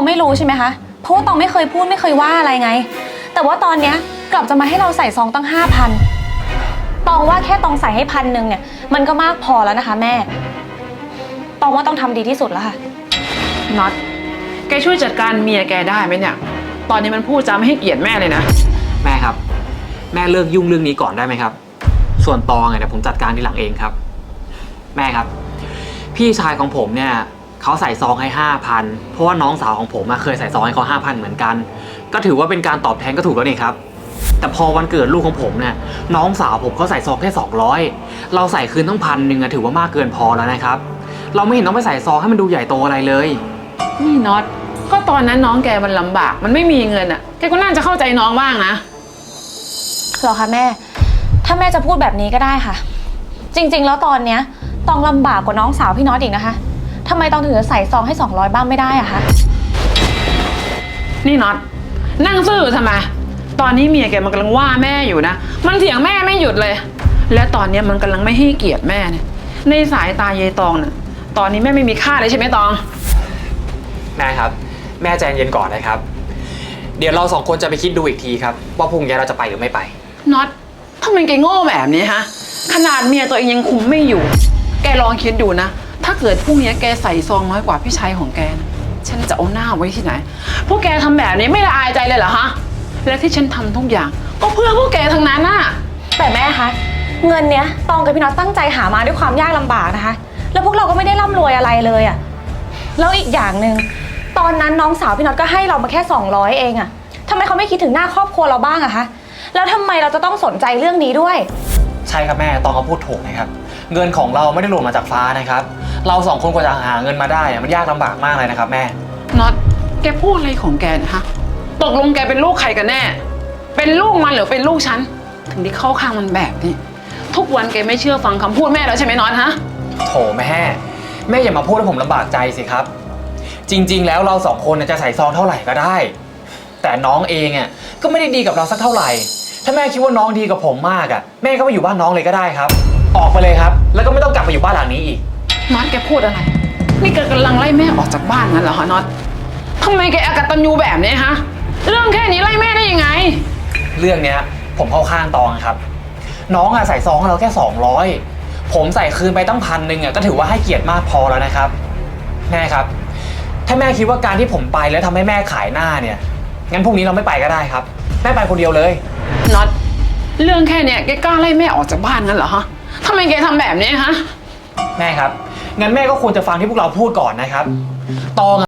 งไม่รู้ใช่ไหมคะ เพราะว่าตองไม่เคยพูดไม่เคยว่าอะไรไง แต่ว่าตอนเนี้ยกลับจะมาให้เราใส่ซองตั้งห้าพันตองว่าแค่ตองใส่ให้พันหนึ่งเนี่ย มันก็มากพอแล้วนะคะ แม่ ตองว่าต้องทำดีที่สุดแล้วค่ะ น็อต แกช่วยจัดการเมียแกได้ไหมเนี่ย ตอนนี้มันพูดจาไม่ให้เกียรติแม่เลยนะ แม่ครับ แม่เลิกยุ่งเรื่องนี้ก่อนได้ไหมครับ ส่วนตองอะเดี๋ยวผมจัดการทีหลังเองครับ แม่ครับ พี่ชายของผมเนี่ย เขาใส่ซองให้ห้าพันเพราะว่าน้องสาวของผมอะเคยใส่ซองให้เขาห้าพันเหมือนกัน ก็ถือว่าเป็นการตอบแทนก็ถูกแล้วนี่ครับ แต่พอวันเกิดลูกของผมเนี่ยน้องสาวผมเขาใส่ซองแค่200 เราใส่คืนต้องพันหนึ่งอะถือว่ามากเกินพอแล้วนะครับ เราไม่เห็นต้องไปใส่ซองให้มันดูใหญ่โตอะไรเลย นี่น็อตก็ตอนนั้นน้องแกมันลำบาก มันไม่มีเงินอะ แกก็น่าจะเข้าใจน้องบ้างนะเหรอคะแม่ ถ้าแม่จะพูดแบบนี้ก็ได้ค่ะ จริงๆ แล้วตอนเนี้ยตองลำบากกว่าน้องสาวพี่น็อตอีกนะคะ ทำไมตองถึงจะใส่ซองให้ 200 บ้างไม่ได้อะคะนี่น็อตนั่งซื่อทำไมตอนนี้เมียแกมันกำลังว่าแม่อยู่นะ มันเถียงแม่ไม่หยุดเลย และตอนเนี้ยมันกำลังไม่ให้เกียรติแม่เนี่ยในสายตายายตองน่ะตอนนี้แม่ไม่มีค่าเลยใช่ไหมตอง แม่ครับ แม่ใจเย็นก่อนนะครับ เดี๋ยวเราสองคนจะไปคิดดูอีกทีครับ ว่าพรุ่งนี้เราจะไปหรือไม่ไป น็อตทำไมแกโง่แบบนี้ฮะ ขนาดเมียตัวเองยังคุมไม่อยู่ แกลองคิดดูนะ ถ้าเกิดพรุ่งนี้แกใส่ซองน้อยกว่าพี่ชายของแกนะฉันจะเอาหน้าไว้ที่ไหน พวกแกทำแบบนี้ไม่ละอายใจเลยเหรอฮะ และที่ฉันทำทุกอย่าง ก็เพื่อพวกแกทั้งนั้นน่ะ แต่แม่คะ เงินเนี้ยตองกับพี่น็อตตั้งใจหามาด้วยความยากลำบากนะคะ แล้วพวกเราก็ไม่ได้ร่ำรวยอะไรเลยอะแล้วอีกอย่างหนึ่งตอนนั้นน้องสาวพี่น็อตก็ให้เรามาแค่ 200 เองอะทำไมเขาไม่คิดถึงหน้าครอบครัวเราบ้างอะคะ แล้วทำไมเราจะต้องสนใจเรื่องนี้ด้วย ใช่ครับแม่ตองเขาพูดถูกนะครับ เงินของเราไม่ได้หล่นมาจากฟ้านะครับ เราสองคนกว่าจะหาเงินมาได้อะมันยากลำบากมากเลยนะครับแม่ น็อตแกพูดอะไรของแกเนะฮะ ตกลงแกเป็นลูกใครกันแน่ เป็นลูกมันหรือเป็นลูกฉัน ถึงได้เข้าข้างมันแบบนี้ ทุกวันแกไม่เชื่อฟังคำพูดแม่แล้วใช่ไหมน็อตฮะ โถแม่ แม่อย่ามาพูดให้ผมลำบากใจสิครับ จริง ๆ แล้วเราสองคนน่ะจะใส่ซองเท่าไหร่ก็ได้ แต่น้องเองอะก็ไม่ได้ดีกับเราสักเท่าไหร่ ถ้าแม่คิดว่าน้องดีกับผมมากอะ แม่ก็ไปอยู่บ้านน้องเลยก็ได้ครับ ออกไปเลยครับ แล้วก็ไม่ต้องกลับมาอยู่บ้านหลังนี้อีกน็อต แกพูดอะไร นี่แกกำลังไล่แม่ออกจากบ้านงั้นเหรอฮะน็อตทำไมแกอากตันยูแบบนี้ฮะ เรื่องแค่นี้ไล่แม่ได้ยังไง เรื่องเนี้ย ผมเข้าข้างตองครับ น้องอะใส่ซองให้เราแค่200 ผมใส่คืนไปตั้งพันหนึ่งอะก็ถือว่าให้เกียรติมากพอแล้วนะครับ แม่ครับ ถ้าแม่คิดว่าการที่ผมไปแล้วทำให้แม่ขายหน้าเนี่ย งั้นพรุ่งนี้เราไม่ไปก็ได้ครับ แม่ไปคนเดียวเลย น็อต เรื่องแค่เนี้ยแกกล้าไล่แม่ออกจากบ้านงั้นเหรอฮะทำไมแกทำแบบนี้ฮะ แม่ครับงั้นแม่ก็ควรจะฟังที่พวกเราพูดก่อนนะครับตองอะ